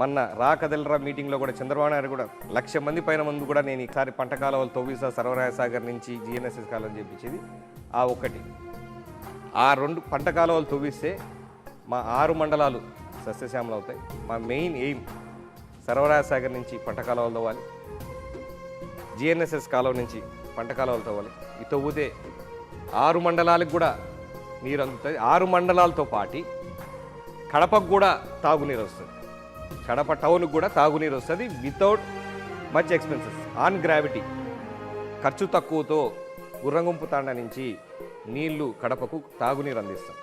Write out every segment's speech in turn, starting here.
మొన్న రాకదెల్లరా మీటింగ్లో కూడా చంద్రబాబు నాయుడు కూడా లక్ష మంది పైన ముందు కూడా నేను ఈసారి పంట కాలువలు తొవ్విసా సర్వరాయ సాగర్ నుంచి జిఎన్ఎస్ఎస్ కాలం చేపించేది ఆ ఒక్కటి. ఆ రెండు పంట కాలువలు తొవ్విస్తే మా ఆరు మండలాలు సస్యశ్యామలు అవుతాయి. మా మెయిన్ ఎయిమ్ సర్వరాయ సాగర్ నుంచి పంట కాలువలు తవ్వాలి. జిఎన్ఎస్ఎస్ కాలువ నుంచి పంట కాలువలు తవ్వాలి. ఈ తవ్వుతే ఆరు మండలాలకు కూడా నీరు అందుతుంది ఆరు మండలాలతో పాటి కడపకు కూడా తాగునీరు వస్తుంది. కడప టౌన్కి కూడా తాగునీరు వస్తుంది without much expenses on gravity ఖర్చు తక్కువతో గుర్రంగుంపు తాండ నుంచి నీళ్ళు కడపకు తాగునీరు అందిస్తాం.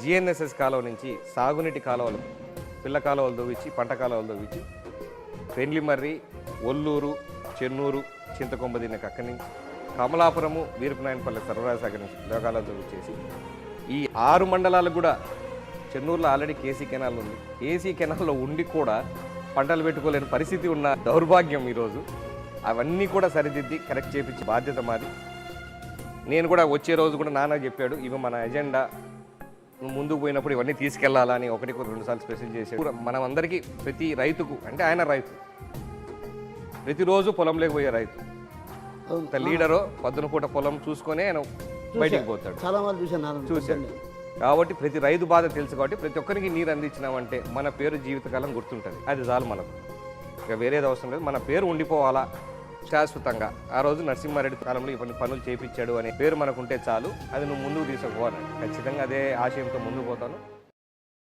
జిఎన్ఎస్ఎస్ కాలువ నుంచి సాగునీటి కాలువలు పిల్ల కాలువలు దోవిచ్చి పంట కాలువలు దోవిచ్చి పెండ్లిమర్రి ఒల్లూరు చెన్నూరు చింతకొంబ దీనికి అక్కడి నుంచి కమలాపురము వీరపనాయనపల్లి సర్వరాజసాగర్ నుంచి లోకాలతో వచ్చేసి ఈ ఆరు మండలాలకు కూడా చెన్నూరులో ఆల్రెడీ కేసీ కెనాల్ ఉంది. కేసీ కెనాల్లో ఉండి కూడా పంటలు పెట్టుకోలేని పరిస్థితి ఉన్న దౌర్భాగ్యం ఈరోజు. అవన్నీ కూడా సరిదిద్ది కరెక్ట్ చేపించి బాధ్యత మాది. నేను కూడా వచ్చే రోజు కూడా నాన్న చెప్పాడు ఇవి మన ఎజెండా నువ్వు ముందుకు పోయినప్పుడు ఇవన్నీ తీసుకెళ్ళాలని ఒకటి రెండు సార్లు స్పెషల్ చేసాడు మనం అందరికీ ప్రతి రైతుకు అంటే ఆయన రైతు. ప్రతిరోజు పొలంలోకి పోయే రైతు. లీడరు పొద్దున పూట పొలం చూసుకొని ఆయన బయటికి పోతాడు. చాలా మంది చూశాను చూశాడు. కాబట్టి ప్రతి రైతు బాధ తెలుసు కాబట్టి ప్రతి ఒక్కరికి నీరు అందించినామంటే మన పేరు జీవితకాలం గుర్తుంటుంది. అది చాలు మనకు. ఇక వేరేది అవసరం లేదు. మన పేరు ఉండిపోవాలా? శాశ్వతంగా. ఆ రోజు నరసింహారెడ్డి కాలంలో ఇవన్నీ పనులు చేపించాడు అనే పేరు మనకుంటే చాలు. అది నువ్వు ముందుకు తీసుకుపోవాలి ఖచ్చితంగా అదే ఆశయంతో ముందుకు పోతాను.